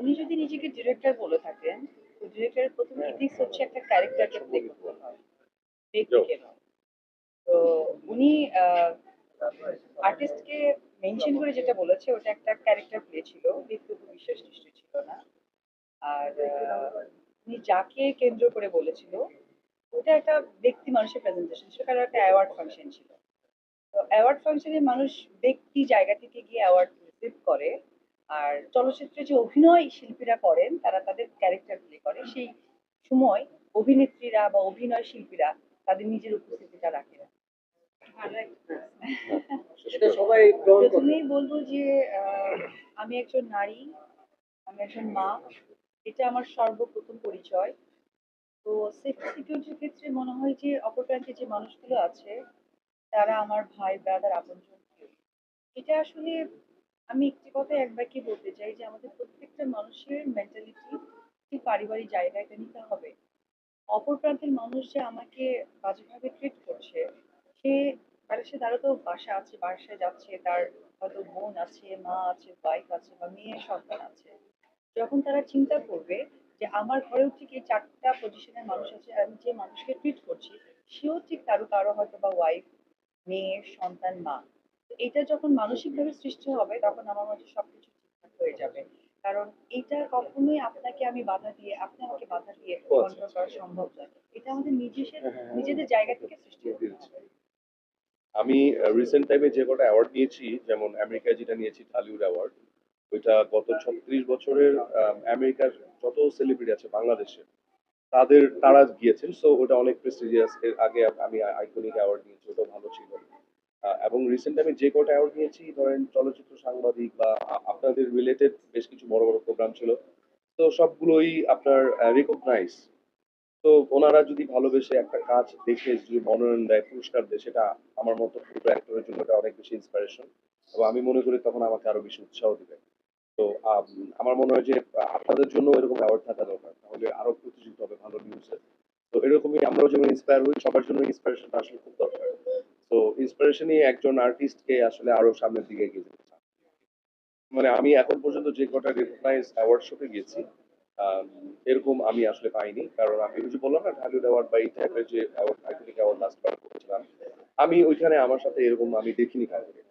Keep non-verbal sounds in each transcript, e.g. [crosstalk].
উনি যদি নিজেকে ডিরেক্টর বলে থাকেন ডিরেক্টরের প্রথম ইথিক্স হচ্ছে একটা ক্যারেক্টারকে প্লে করতে হয়। ব্যক্তিকে নয়। তো উনি আর্টিস্টকে মেনশন করে যেটা বলেছে ওটা একটা ক্যারেক্টার প্লে ছিল। ব্যক্তিগত বিশ্বাস সৃষ্টি ছিল না। আর উনি যাকে কেন্দ্র করে বলেছিল ওটা একটা ব্যক্তি মানুষের প্রেজেন্টেশন ছিল কারণ একটা অ্যাওয়ার্ড ফাংশন ছিল। তো অ্যাওয়ার্ড ফাংশনে মানুষ ব্যক্তি জায়গা থেকে গিয়ে অ্যাওয়ার্ড রিসিভ করে। আর চলচ্চিত্রে যে অভিনয় শিল্পীরা করেন তারা তাদের ক্যারেক্টার প্লে করে। সেই সময় অভিনেত্রীরা বা অভিনয় শিল্পীরা তাদের নিজের উপস্থিতিটা রাখে না। প্রথমেই বলব যে আহ, আমি একজন নারী আমি একজন মা এটা আমার সর্বপ্রথম পরিচয়। তো সেফটি সিকিউরিটির ক্ষেত্রে মনে হয় যে অপর প্রান্তে যে মানুষগুলো আছে তারা আমার ভাই ব্রাদার আপনজন কেউ। এটা আসলে আমি একটি কথা একবার কি বলতে চাই যে আমাদের প্রত্যেকটা মানুষের মেন্টালিটি ঠিক পারিবারিক জায়গাটা নিতে হবে। অপর প্রান্তের মানুষ যে আমাকে বাজেভাবে ট্রিট করছে, সে তার সে তারও তো বাসা আছে, বাসায় যাচ্ছে, তার হয়তো বোন আছে, মা আছে ওয়াইফ আছে বা মেয়ে, সন্তান আছে। যখন তারা চিন্তা করবে যে আমার ঘরেও ঠিক এই চারটা পজিশনের মানুষ আছে, আমি যে মানুষকে ট্রিট করছি, সেও ঠিক কারও কারও হয়তো বা ওয়াইফ মেয়ে, সন্তান, মা। এটা যখন মানসিকভাবে সৃষ্টি হবে তখন আমার মধ্যে সবকিছু ঠিকঠাক হয়ে যাবে। কারণ এটা কখনোই আপনাকে আমি বাধা দিয়ে আপনি আমাকে বাধা দিয়ে ও আচ্ছা, কন্ট্রোল করা সম্ভব নয়। এটা আমাদের নিজেদের হ্যাঁ, হ্যাঁ, হ্যাঁ। নিজেদের জায়গা থেকে সৃষ্টি হবে। আমি রিসেন্ট টাইমে যে কটা অ্যাওয়ার্ড নিয়েছি যেমন আমেরিকায় যেটা নিয়েছি টলিউড অ্যাওয়ার্ড ওইটা গত ছত্রিশ বছরের আম, আমেরিকার যত সেলিব্রিটি আছে বাংলাদেশে তাদের তারা গিয়েছেন। সো ওটা অনেক প্রেস্টিজিয়াস এর আগে আমি আইকনিক অ্যাওয়ার্ড নিয়েছি ওটা ভালো ছিল। এবং রিসেন্ট আমি যে কটা অ্যাওয়ার্ড নিয়েছি ধরেন চলচ্চিত্র সাংবাদিক বা আপনাদের রিলেটেড বেশ কিছু বড় বড় প্রোগ্রাম ছিল। তো সবগুলোই আপনার রিকগনাইজ তো ওনারা যদি ভালোবেসে একটা কাজ দেখে যদি মনোনয়ন দেয় পুরস্কার দেয় সেটা আমার মতো ছোট অ্যাক্টরের জন্য এটা অনেক বেশি ইন্সপিরেশন এবং আমি মনে করি তখন আমাকে আরও বেশি উৎসাহ দিবে। তো আম, আমার মনে হয় যে আপনাদের জন্য এরকম অ্যাওয়ার্ড থাকা দরকার। তাহলে আরও প্রতিযোগিতা হবে ভালো নিউজে তো এরকমই আমরাও যেমন ইন্সপায়ার হই সবার জন্য ইন্সপিরেশনটা আসলে খুব দরকার। ইন্সপিরেশনই একজন আর্টিস্টকে আসলে আরও সামনের দিকে এগিয়ে যেতে মানে আমি এখন পর্যন্ত যে কটা রেকগনাইজ অ্যাওয়ার্ড শোতে গেছি এরকম আমি আসলে পাইনি। কারণ আমি যে বললাম না ঢালিউড অ্যাওয়ার্ড বা এই টাইপের যে অ্যাওয়ার্ড আইকনিক অ্যাওয়ার্ড লাস্ট বার করেছিলাম আমি ওইখানে আমার সাথে এরকম আমি দেখিনি কাউকে।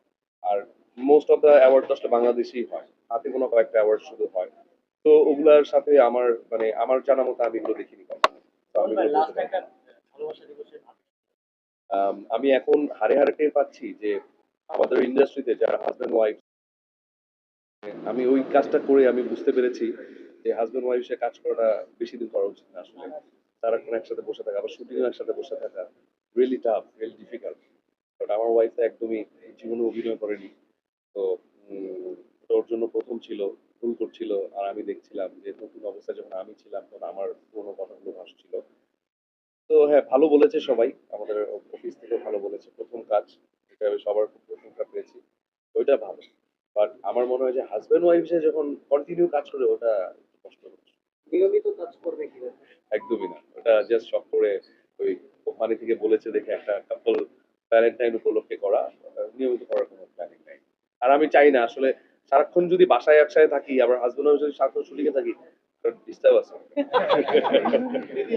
আর মোস্ট অফ দ্য অ্যাওয়ার্ড তো আসলে বাংলাদেশেই হয়। হাতে কোনো কয়েকটা অ্যাওয়ার্ড শুধু হয়। তো ওগুলার সাথে আমার মানে আমার জানা মতো আমি এগুলো দেখিনি কখনো। তো আমি এখন হারে হারে টের পাচ্ছি যে আমাদের ইন্ডাস্ট্রিতে যারা হাজব্যান্ড ওয়াইফ আমি ওই কাজটা করে আমি বুঝতে পেরেছি যে হাজব্যান্ড ওয়াইফ সে কাজ করাটা বেশি দিন করা উচিত না আসলে। কোনো একসাথে বসে থাকা, আবার শুটিংও একসাথে বসে থাকা really tough really difficult but আমার ওয়াইফ তো একদমই জীবনে অভিনয় করেনি। তো ওর জন্য প্রথম ছিল, ভুল করছিল। আর আমি দেখছিলাম যে নতুন অবস্থায় যখন আমি ছিলাম, তখন আমার পুরোনো কথাগুলো ভাসছিল। তো হ্যাঁ ভালো বলেছে সবাই। আমাদের অফিস থেকে ভালো বলেছে। প্রথম কাজ এটা সবার খুব প্রশংসা পেয়েছি ওইটা ভালো। বাট আমার মনে হয় যে হাজব্যান্ড ওয়াইফ যে যখন কন্টিনিউ কাজ করে ওটা কষ্ট হচ্ছে। নিয়মিত কাজ করবে কীভাবে? একদমই না। ওটা জাস্ট শখ করে ওই কোম্পানি থেকে বলেছে দেখে একটা কাপল ভ্যালেন্টাইন উপলক্ষে করা নিয়মিত করার কোনো প্ল্যানিং নাই। আর আমি চাই না আসলে সারাক্ষণ যদি বাসায় একসাথে থাকি আবার হাজব্যান্ড ওয়াইফ যদি সারাক্ষণ শুটিংয়ে থাকি ডিস্টার্ব আছে। [laughs]